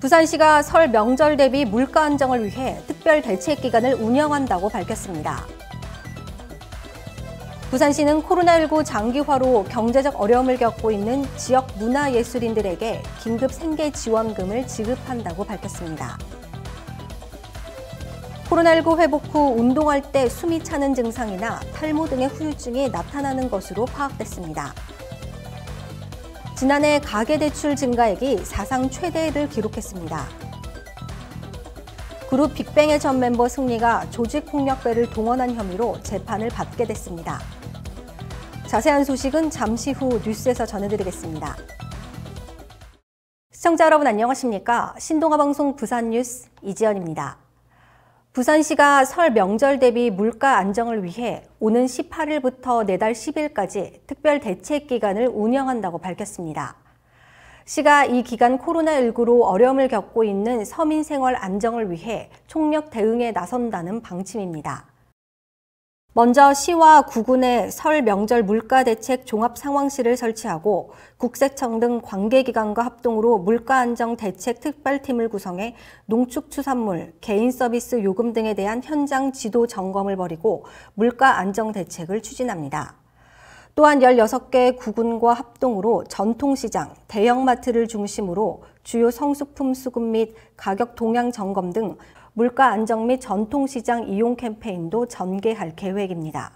부산시가 설 명절 대비 물가 안정을 위해 특별 대책 기간을 운영한다고 밝혔습니다. 부산시는 코로나19 장기화로 경제적 어려움을 겪고 있는 지역 문화예술인들에게 긴급 생계 지원금을 지급한다고 밝혔습니다. 코로나19 회복 후 운동할 때 숨이 차는 증상이나 탈모 등의 후유증이 나타나는 것으로 파악됐습니다. 지난해 가계대출 증가액이 사상 최대를 기록했습니다. 그룹 빅뱅의 전 멤버 승리가 조직폭력배를 동원한 혐의로 재판을 받게 됐습니다. 자세한 소식은 잠시 후 뉴스에서 전해드리겠습니다. 시청자 여러분 안녕하십니까? 신동아 방송 부산 뉴스 이지연입니다. 부산시가 설 명절 대비 물가 안정을 위해 오는 18일부터 내달 10일까지 특별 대책 기간을 운영한다고 밝혔습니다. 시가 이 기간 코로나19로 어려움을 겪고 있는 서민 생활 안정을 위해 총력 대응에 나선다는 방침입니다. 먼저 시와 구군에 설 명절 물가 대책 종합 상황실을 설치하고 국세청 등 관계기관과 합동으로 물가 안정 대책 특별팀을 구성해 농축수산물, 개인 서비스 요금 등에 대한 현장 지도 점검을 벌이고 물가 안정 대책을 추진합니다. 또한 16개 구군과 합동으로 전통시장, 대형마트를 중심으로 주요 성수품 수급 및 가격 동향 점검 등 물가 안정 및 전통시장 이용 캠페인도 전개할 계획입니다.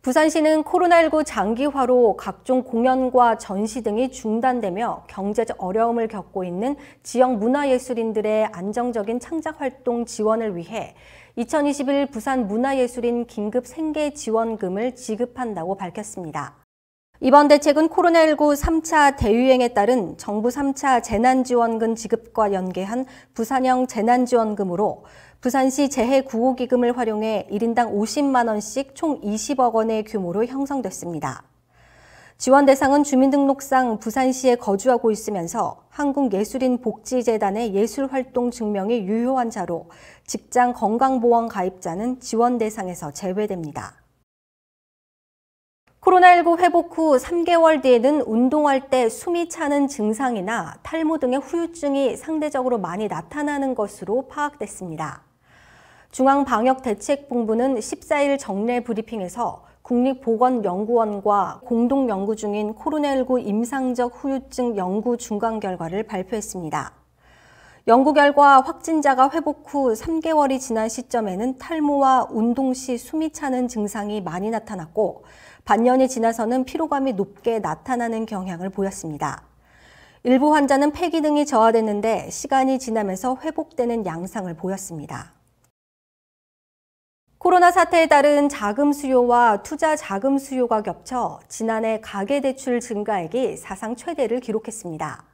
부산시는 코로나19 장기화로 각종 공연과 전시 등이 중단되며 경제적 어려움을 겪고 있는 지역 문화예술인들의 안정적인 창작 활동 지원을 위해 2021 부산 문화예술인 긴급 생계 지원금을 지급한다고 밝혔습니다. 이번 대책은 코로나19 3차 대유행에 따른 정부 3차 재난지원금 지급과 연계한 부산형 재난지원금으로 부산시 재해구호기금을 활용해 1인당 50만 원씩 총 20억 원의 규모로 형성됐습니다. 지원 대상은 주민등록상 부산시에 거주하고 있으면서 한국예술인 복지재단의 예술활동 증명이 유효한 자로 직장 건강보험 가입자는 지원 대상에서 제외됩니다. 코로나19 회복 후 3개월 뒤에는 운동할 때 숨이 차는 증상이나 탈모 등의 후유증이 상대적으로 많이 나타나는 것으로 파악됐습니다. 중앙방역대책본부는 14일 정례 브리핑에서 국립보건연구원과 공동 연구 중인 코로나19 임상적 후유증 연구 중간 결과를 발표했습니다. 연구 결과 확진자가 회복 후 3개월이 지난 시점에는 탈모와 운동 시 숨이 차는 증상이 많이 나타났고 반년이 지나서는 피로감이 높게 나타나는 경향을 보였습니다. 일부 환자는 폐기 등이 저하됐는데 시간이 지나면서 회복되는 양상을 보였습니다. 코로나 사태에 따른 자금 수요와 투자 자금 수요가 겹쳐 지난해 가계대출 증가액이 사상 최대를 기록했습니다.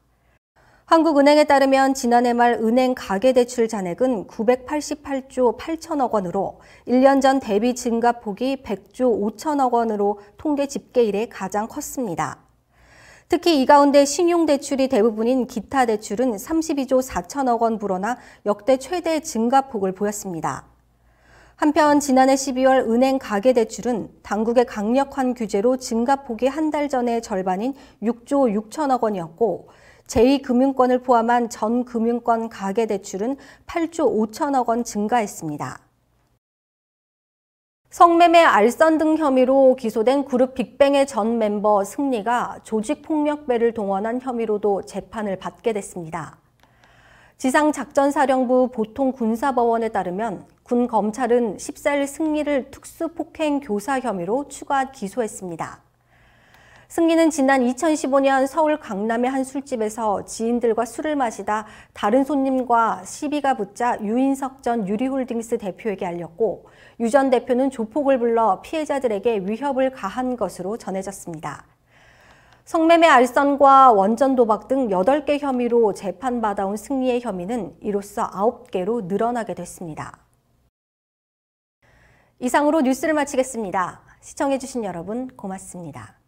한국은행에 따르면 지난해 말 은행 가계대출 잔액은 988조 8천억 원으로 1년 전 대비 증가폭이 100조 5천억 원으로 통계 집계 이래 가장 컸습니다. 특히 이 가운데 신용대출이 대부분인 기타 대출은 32조 4천억 원 불어나 역대 최대 증가폭을 보였습니다. 한편 지난해 12월 은행 가계대출은 당국의 강력한 규제로 증가폭이 한 달 전의 절반인 6조 6천억 원이었고 제2금융권을 포함한 전 금융권 가계대출은 8조 5천억 원 증가했습니다. 성매매 알선 등 혐의로 기소된 그룹 빅뱅의 전 멤버 승리가 조직폭력배를 동원한 혐의로도 재판을 받게 됐습니다. 지상작전사령부 보통군사법원에 따르면 군 검찰은 14일 승리를 특수폭행 교사 혐의로 추가 기소했습니다. 승기는 지난 2015년 서울 강남의 한 술집에서 지인들과 술을 마시다 다른 손님과 시비가 붙자 유인석 전 유리홀딩스 대표에게 알렸고 유 전 대표는 조폭을 불러 피해자들에게 위협을 가한 것으로 전해졌습니다. 성매매 알선과 원전 도박 등 8개 혐의로 재판받아온 승리의 혐의는 이로써 9개로 늘어나게 됐습니다. 이상으로 뉴스를 마치겠습니다. 시청해주신 여러분 고맙습니다.